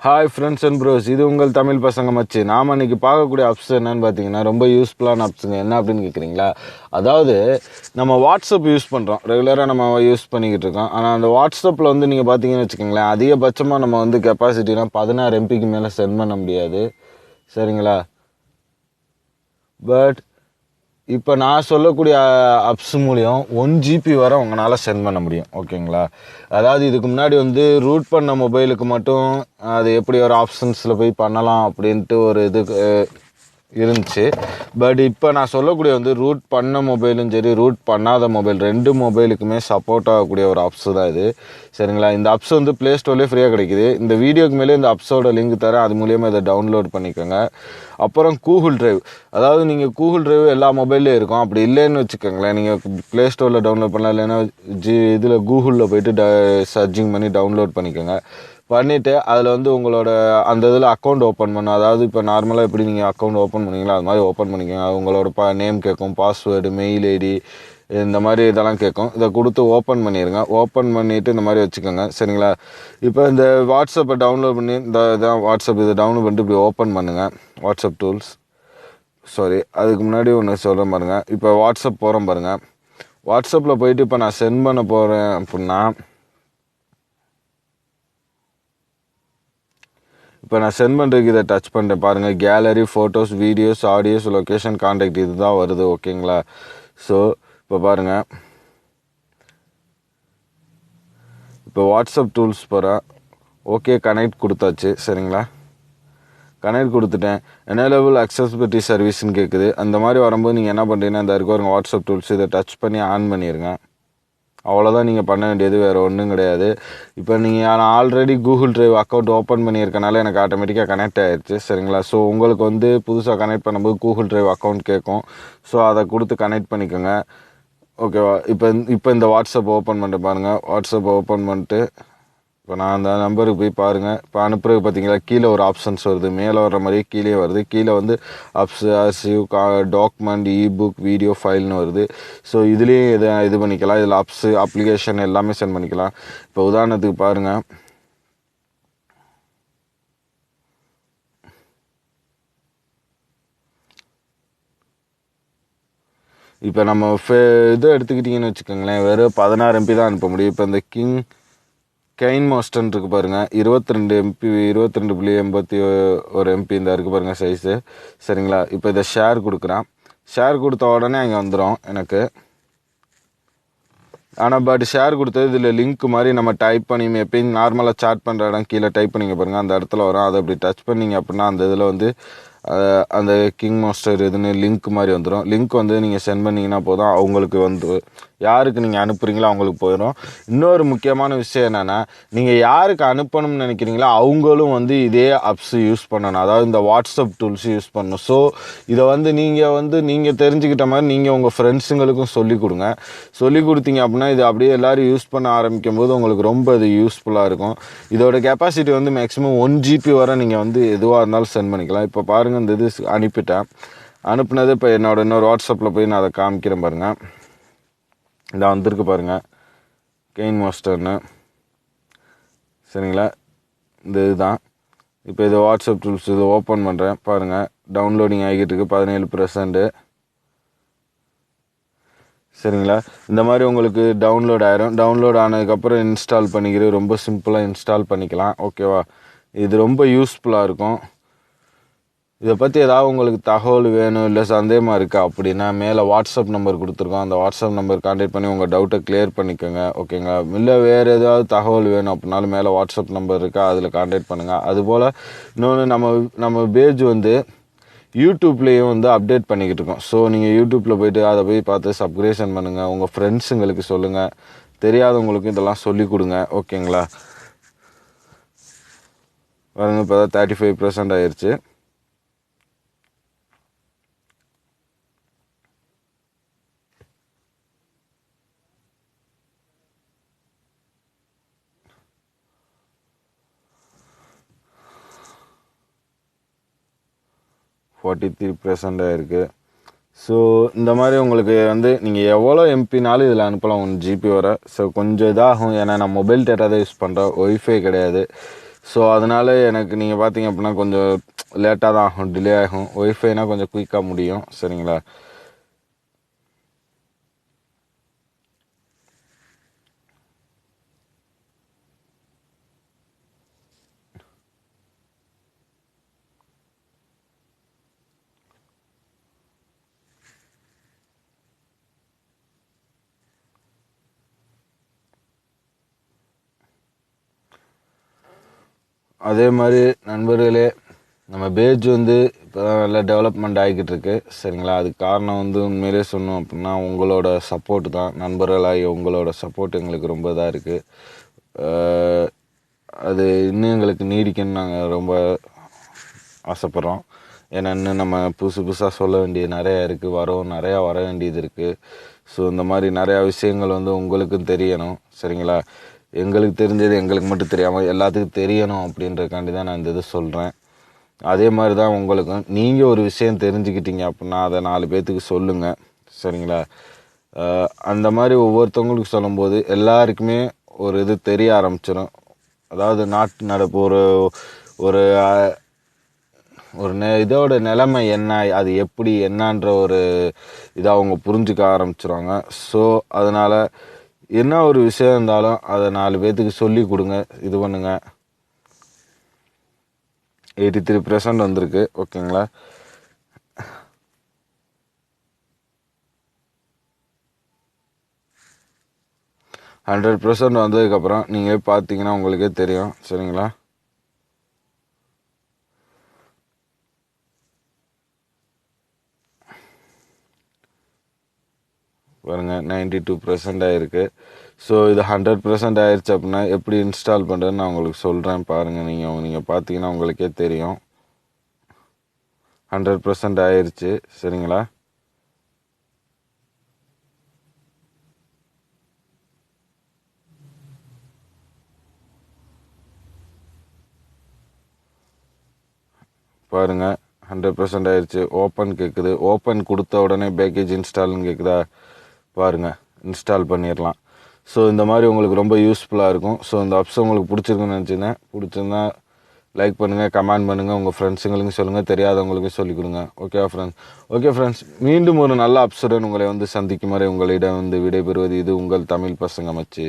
Hi friends and pros இது உங்கள் தமிழ் பசங்க மச்சு நாம் இன்றைக்கி பார்க்கக்கூடிய அப்ஸ் என்னன்னு பார்த்தீங்கன்னா ரொம்ப யூஸ்ஃபுல்லான ஆப்ஸுங்க என்ன அப்படின்னு கேட்குறீங்களா அதாவது நம்ம வாட்ஸ்அப் யூஸ் பண்ணுறோம் ரெகுலராக நம்ம யூஸ் பண்ணிக்கிட்டு இருக்கோம். ஆனால் அந்த வாட்ஸ்அப்பில் வந்து நீங்கள் பார்த்தீங்கன்னு வச்சுக்கோங்களேன் அதிகபட்சமாக நம்ம வந்து கெப்பாசிட்டினா பதினாறு எம்பிக்கு மேலே சென்ட் பண்ண முடியாது. சரிங்களா? பட் இப்போ நான் சொல்லக்கூடிய அப்ஸ் மூலியம் ஒன் ஜிபி வரை உங்களால் சென்ட் பண்ண முடியும். ஓகேங்களா அதாவது இதுக்கு முன்னாடி வந்து ரூட் பண்ண மொபைலுக்கு மட்டும் அது எப்படி ஒரு ஆப்ஷன்ஸில் போய் பண்ணலாம் அப்படின்ட்டு ஒரு இது இருந்துச்சு. பட் இப்போ நான் சொல்லக்கூடிய வந்து ரூட் பண்ண மொபைலும் சரி ரூட் பண்ணாத மொபைல் ரெண்டு மொபைலுக்குமே சப்போர்ட் ஆகக்கூடிய ஒரு அப்ஸ் தான் இது. சரிங்களா? இந்த அப்ஸ் வந்து ப்ளே ஸ்டோர்லேயே ஃப்ரீயாக கிடைக்குது. இந்த வீடியோக்கு மேலே இந்த அப்ஸோட லிங்க் தரேன். அது மூலியமாக இதை டவுன்லோட் பண்ணிக்கோங்க. அப்புறம் கூகுள் ட்ரைவ் அதாவது நீங்கள் கூகுள் ட்ரைவ் எல்லா மொபைல்லையும் இருக்கும். அப்படி இல்லைன்னு வச்சுக்கோங்களேன். நீங்கள் ப்ளே ஸ்டோரில் டவுன்லோட் பண்ணலாம். இல்லைன்னா ஜி இதில் கூகுளில் போயிட்டு ட சர்ச்சிங் பண்ணி டவுன்லோட் பண்ணிக்கோங்க. பண்ணிவிட்டு அதில் வந்து உங்களோட அந்த இதில் அக்கௌண்ட் ஓப்பன் பண்ணும் அதாவது இப்போ நார்மலாக எப்படி நீங்கள் அக்கௌண்ட் ஓப்பன் பண்ணீங்களோ அது மாதிரி ஓப்பன் பண்ணிக்கோங்க. உங்களோட ப நேம் கேட்கும் பாஸ்வேர்டு மெயில் ஐடி இந்த மாதிரி இதெல்லாம் கேட்கும் இதை கொடுத்து ஓப்பன் பண்ணிடுங்க ஓப்பன் பண்ணிவிட்டு இந்த மாதிரி வச்சுக்கோங்க. சரிங்களா? இப்போ இந்த வாட்ஸ்அப்பை டவுன்லோட் பண்ணி இந்த இதான் வாட்ஸ்அப் இதை டவுன்லோட் பண்ணிட்டு இப்படி ஓப்பன் பண்ணுங்கள் வாட்ஸ்அப் டூல்ஸ் சாரி அதுக்கு முன்னாடி ஒன்று சொல்கிறேன் பாருங்கள் இப்போ வாட்ஸ்அப் போகிறோம் பாருங்கள் வாட்ஸ்அப்பில் போயிட்டு இப்போ நான் சென்ட் பண்ண போகிறேன் அப்படின்னா இப்போ நான் சென்ட் பண்ணுறதுக்கு இதை டச் பண்ணிட்டேன் பாருங்கள் gallery photos videos audios location contact இது தான் வருது ஓகேங்களா ஸோ இப்போ பாருங்கள் இப்போ வாட்ஸ்அப் டூல்ஸ் போகிறேன் ஓகே கனெக்ட் கொடுத்தாச்சு சரிங்களா? கனெக்ட் கொடுத்துட்டேன். எனேலபிள் அக்சஸ்பிலிட்டி சர்வீஸ்னு கேட்குது அந்த மாதிரி வரும்போது நீங்கள் என்ன பண்ணுறீங்கன்னா இந்த இருக்க வாட்ஸ்அப் டூல்ஸ் இதை டச் பண்ணி ஆன் பண்ணிடுங்க அவ்வளோதான் நீங்கள் பண்ண வேண்டியது வேறு ஒன்றும் கிடையாது. இப்போ நீங்கள் நான் already Google drive account open பண்ணியிருக்கனால எனக்கு ஆட்டோமேட்டிக்காக கனெக்ட் ஆகிடுச்சு சரிங்களா? ஸோ உங்களுக்கு வந்து புதுசாக கனெக்ட் பண்ணும்போது கூகுள் ட்ரைவ் அக்கௌண்ட் கேட்கும். ஸோ அதை கொடுத்து கனெக்ட் பண்ணிக்கோங்க. ஓகேவா இப்போ இப்போ இந்த வாட்ஸ்அப் ஓப்பன் பண்ணிட்டு பாருங்கள் வாட்ஸ்அப் ஓப்பன் பண்ணிட்டு இப்போ நான் அந்த நம்பருக்கு போய் பாருங்கள் இப்போ அனுப்புறது பார்த்தீங்களா? கீழே ஒரு ஆப்ஷன்ஸ் வருது. மேலே வர்ற மாதிரியே கீழே வருது. கீழே வந்து அப்ஸ் அசிவ் கா டாக்குமெண்ட் இபுக் வீடியோ ஃபைல்னு வருது. ஸோ இதுலேயும் இதை இது பண்ணிக்கலாம். இதில் அப்ஸு அப்ளிகேஷன் எல்லாமே சென்ட் பண்ணிக்கலாம். இப்போ உதாரணத்துக்கு பாருங்கள் இப்போ நம்ம ஃபே இது எடுத்துக்கிட்டிங்கன்னு வச்சுக்கோங்களேன். வெறும் பதினாறு எம்பி தான் அனுப்ப முடியும். இப்போ இந்த கிங் கெயின் மாஸ்டர்னு இருக்கு பாருங்க. இருபத்தி ரெண்டு எம்பி இருபத்தி ரெண்டு புள்ளி எண்பத்தி ஒரு எம்பி இந்த இருக்கு பாருங்க சைஸு சரிங்களா? இப்போ இதை ஷேர் கொடுக்குறேன். ஷேர் கொடுத்த உடனே அங்கே வந்துடும் எனக்கு. ஆனால் பட் ஷேர் கொடுத்தது இதில் லிங்க் மாதிரி நம்ம டைப் பண்ணி எப்பயும் நார்மலாக சாட் பண்ணுற இடம் கீழே டைப் பண்ணிங்க பாருங்கள் அந்த இடத்துல வரும். அதை அப்படி டச் பண்ணிங்க அப்படின்னா அந்த இதில் வந்து அந்த கிங் மாஸ்டர் இதுன்னு லிங்க் மாதிரி வந்துடும் லிங்க் வந்து நீங்கள் சென்ட் பண்ணிங்கன்னா போதும். அவங்களுக்கு வந்து யாருக்கு நீங்கள் அனுப்புகிறீங்களோ அவங்களுக்கு போயிடும் இன்னொரு முக்கியமான விஷயம் என்னென்னா நீங்கள் யாருக்கு அனுப்பணும்னு நினைக்கிறீங்களோ அவங்களும் வந்து இதே அப்ஸ் யூஸ் பண்ணணும். அதாவது இந்த வாட்ஸ்அப் டூல்ஸ் யூஸ் பண்ணணும். ஸோ இதை வந்து நீங்கள் வந்து நீங்கள் தெரிஞ்சுக்கிட்ட மாதிரி நீங்கள் உங்கள் ஃப்ரெண்ட்ஸுங்களுக்கும் சொல்லிக் கொடுங்க. சொல்லி கொடுத்தீங்க அப்படின்னா இது அப்படியே எல்லோரும் யூஸ் பண்ண ஆரம்பிக்கும் போது உங்களுக்கு ரொம்ப இது யூஸ்ஃபுல்லாக இருக்கும். இதோட கெப்பாசிட்டி வந்து மேக்ஸிமம் ஒன் ஜிபி வரை நீங்கள் வந்து எதுவாக இருந்தாலும் சென்ட் பண்ணிக்கலாம். இப்போ பாருங்கள் இந்த இது அனுப்பிட்டேன். அனுப்புனது இப்போ என்னோட இன்னொரு வாட்ஸ்அப்பில் போய் நான் அதை காமிக்கிறேன் பாருங்கள் இதான் வந்திருக்கு பாருங்கள் கெயின் மாஸ்டர்னு சரிங்களா? இந்த இதுதான். இப்போ இது வாட்ஸ்அப் டூல்ஸ் இது ஓப்பன் பண்ணுறேன் பாருங்கள் டவுன்லோடிங் ஆகிட்டு இருக்கு. பதினேழு பர்சன்ட்டு சரிங்களா? இந்த மாதிரி உங்களுக்கு டவுன்லோட் ஆயிரும். டவுன்லோட் ஆனதுக்கப்புறம் இன்ஸ்டால் பண்ணிக்கிறது ரொம்ப சிம்பிளாக இன்ஸ்டால் பண்ணிக்கலாம். ஓகேவா இது ரொம்ப யூஸ்ஃபுல்லாக இருக்கும். இதை பற்றி ஏதாவது உங்களுக்கு தகவல் வேணும் இல்லை சந்தேகமாக இருக்கா அப்படின்னா மேலே வாட்ஸ்அப் நம்பர் கொடுத்துருக்கோம். அந்த வாட்ஸ்அப் நம்பர் கான்டாக்ட் பண்ணி உங்கள் டவுட்டை கிளியர் பண்ணிக்கோங்க. ஓகேங்களா இல்லை வேறு ஏதாவது தகவல் வேணும் அப்படின்னாலும் மேலே வாட்ஸ்அப் நம்பர் இருக்கா அதில் கான்டாக்ட் பண்ணுங்கள் அதுபோல் இன்னொன்று நம்ம நம்ம பேஜ் வந்து யூடியூப்லேயும் வந்து அப்டேட் பண்ணிக்கிட்டு இருக்கோம். ஸோ நீங்கள் யூடியூப்பில் போயிட்டு அதை போய் பார்த்து சப்ஸ்கிரேஷன் பண்ணுங்கள் உங்கள் ஃப்ரெண்ட்ஸுங்களுக்கு சொல்லுங்கள் தெரியாதவங்களுக்கும் இதெல்லாம் சொல்லிக் கொடுங்க. ஓகேங்களா பாருங்க இப்போ தான் தேர்ட்டி ஃபைவ் பர்சன்ட் ஆயிடுச்சு ஃபார்ட்டி த்ரீ பர்சண்டாக இருக்குது ஸோ இந்த மாதிரி உங்களுக்கு வந்து நீங்கள் எவ்வளோ எம்பினாலும் இதில் அனுப்பலாம் ஒன் ஜிபி வர. ஸோ கொஞ்சம் இதாகும். ஏன்னா நான் மொபைல் டேட்டா தான் யூஸ் பண்ணுறேன் ஒய்ஃபை கிடையாது. ஸோ அதனால் எனக்கு நீங்கள் பார்த்தீங்க அப்படின்னா கொஞ்சம் லேட்டாக தான் ஆகும். டிலே ஆகும். ஒய்ஃபைனால் கொஞ்சம் குயிக்காக முடியும். சரிங்களா? அதே மாதிரி நண்பர்களே நம்ம பேஜ் வந்து இப்போ தான் நல்லா டெவலப்மெண்ட் ஆகிக்கிட்டு இருக்கு சரிங்களா? அதுக்கு காரணம் வந்து உண்மையிலே சொன்னோம் அப்படின்னா உங்களோட சப்போர்ட் தான். நண்பர்களாகி உங்களோட சப்போர்ட் எங்களுக்கு ரொம்ப இதாக இருக்குது அது இன்னும் எங்களுக்கு நீடிக்கணும்னு நாங்கள் ரொம்ப ஆசைப்பட்றோம். ஏன்னா இன்னும் நம்ம புதுசு புதுசாக சொல்ல வேண்டியது நிறையா இருக்குது வரும் நிறையா வர வேண்டியது இருக்குது ஸோ இந்த மாதிரி நிறையா விஷயங்கள் வந்து உங்களுக்கும் தெரியணும். சரிங்களா? எங்களுக்கு தெரிஞ்சது எங்களுக்கு மட்டும் தெரியாமல் எல்லாத்துக்கும் தெரியணும் அப்படின்றக்காண்டி தான் நான் இந்த இது சொல்கிறேன் அதே மாதிரி தான் உங்களுக்கும். நீங்கள் ஒரு விஷயம் தெரிஞ்சுக்கிட்டீங்க அப்படின்னா அதை நாலு பேர்த்துக்கு சொல்லுங்கள் சரிங்களா? அந்த மாதிரி ஒவ்வொருத்தவங்களுக்கு சொல்லும்போது எல்லாருக்குமே ஒரு இது தெரிய ஆரம்பிச்சிடும் அதாவது நாட்டு நடப்பு ஒரு ஒரு ஒரு நெ இதோட நிலைமை என்ன அது எப்படி என்னன்ற ஒரு இதை அவங்க புரிஞ்சுக்க ஆரம்பிச்சிருவாங்க. ஸோ அதனால் என்ன ஒரு விஷயம் இருந்தாலும் அதை நாலு பேர்த்துக்கு சொல்லி கொடுங்க இது பண்ணுங்க. எயிட்டி த்ரீ பர்சன்ட் வந்திருக்கு ஓகேங்களா? ஹண்ட்ரட் பர்சன்ட் வந்ததுக்கப்புறம் நீங்கள் பார்த்தீங்கன்னா உங்களுக்கே தெரியும் சரிங்களா? பாருங்க நைன்டி டூ பர்சன்ட் ஆயிருக்கு. ஸோ இது ஹண்ட்ரட் பர்சன்ட் ஆயிடுச்சு அப்படின்னா எப்படி இன்ஸ்டால் பண்ணுறதுன்னு நான் உங்களுக்கு சொல்கிறேன் பாருங்கள் நீங்கள் நீங்கள் பார்த்தீங்கன்னா உங்களுக்கே தெரியும். ஹண்ட்ரட் பர்சன்ட் ஆயிடுச்சு சரிங்களா? பாருங்க ஹண்ட்ரட் பர்சன்ட் ஆயிடுச்சு ஓப்பன் கேட்குது ஓப்பன் கொடுத்த உடனே பேக்கேஜ் இன்ஸ்டால்னு கேட்குதா பாருங்கள் இன்ஸ்டால் பண்ணிடலாம் ஸோ இந்த மாதிரி உங்களுக்கு ரொம்ப யூஸ்ஃபுல்லாக இருக்கும். ஸோ இந்த ஆப்ஷன் உங்களுக்கு பிடிச்சிருக்குன்னு நினச்சிருந்தேன் பிடிச்சிருந்தா லைக் பண்ணுங்கள் கமெண்ட் பண்ணுங்கள் உங்கள் ஃப்ரெண்ட்ஸுங்களுக்கும் சொல்லுங்கள் தெரியாதவங்களுக்கும் சொல்லிக் கொடுங்க. ஓகேவா ஃப்ரெண்ட்ஸ் ஓகே ஃப்ரெண்ட்ஸ் மீண்டும் ஒரு நல்ல அப்சுடன் உங்களை வந்து சந்திக்கும் வரை உங்களிடம் வந்து விடைபெறுவது இது உங்கள் தமிழ் பசங்க மச்சு.